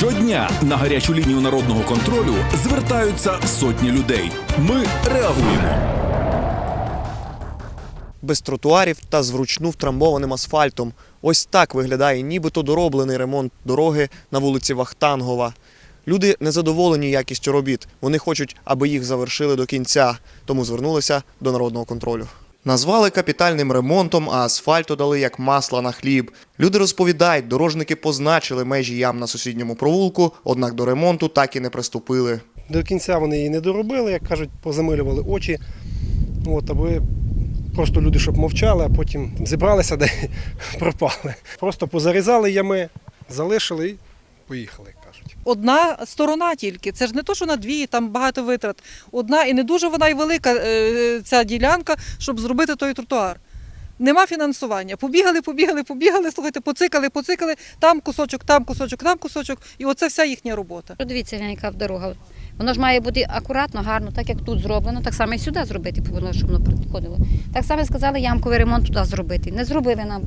Щодня на гарячу лінію народного контролю звертаються сотні людей. Ми реагуємо. без тротуарів та з вручну втрамбованим асфальтом. Ось так виглядає нібито дороблений ремонт дороги на вулиці Вахтангова. Люди незадоволені якістю робіт. Вони хочуть, аби їх завершили до кінця, тому звернулися до народного контролю. Назвали капітальним ремонтом, а асфальту дали як масла на хліб. Люди розповідають, дорожники позначили межі ям на сусідньому провулку, однак до ремонту так і не приступили. До кінця вони її не доробили, як кажуть, позамилювали очі. От, аби просто люди щоб мовчали, а потім зібралися де пропали. Просто позарізали ями, залишили поїхали, як кажуть. одна сторона тільки. Це ж не то, що на дві, там багато витрат. Одна і не дуже вона й велика е, ця ділянка, щоб зробити той тротуар. Нема фінансування. Побігали, побігали, побігали, слухайте, поцикали, поцикали, там кусочок, там кусочок, там кусочок, і оце вся їхня робота. Подивіться, яка дорога. Воно ж має бути акуратно, гарно, так як тут зроблено, так само і сюди зробити повинно, щоб воно підходило. Так само сказали ямковий ремонт туди зробити. Не зробили нам.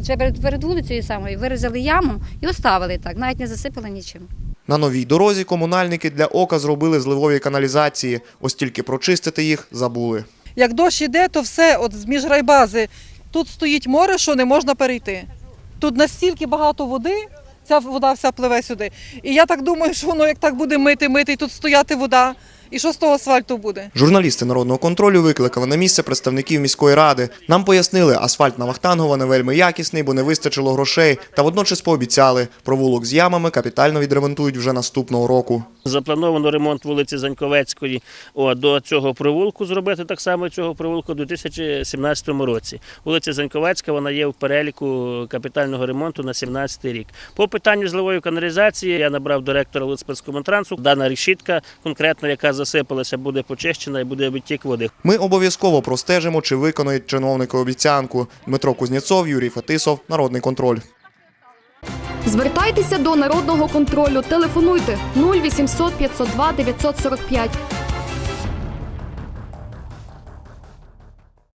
Вже перед, перед вулицею самою вирізали яму і оставили так, навіть не засипали нічим. На новій дорозі комунальники для ока зробили зливові каналізації, ось тільки прочистити їх забули. Як дощ іде, то все от з міжрайбази. Тут стоїть море, що не можна перейти. Тут настільки багато води, ця вода вся пливе сюди. І я так думаю, що воно як так буде мити, мити, і тут стояти вода. І що з того асфальту буде? Журналісти народного контролю викликали на місце представників міської ради. Нам пояснили, асфальт на Вахтангова не вельми якісний, бо не вистачило грошей. Та водночас пообіцяли, провулок з ямами капітально відремонтують вже наступного року. Заплановано ремонт вулиці Заньковецької о, до цього провулку зробити так само цього провулку у 2017 році. Вулиця Заньковецька вона є в переліку капітального ремонту на 17 рік. По питанню зливої каналізації я набрав директора Луцьпецькомунтрансу. Дана решітка, конкретно яка засипалася, буде почищена і буде відтік води. Ми обов'язково простежимо, чи виконують чиновники обіцянку. Дмитро Кузнєцов, Юрій Фетисов, Народний контроль. Звертайтеся до народного контролю. Телефонуйте 0800 502 945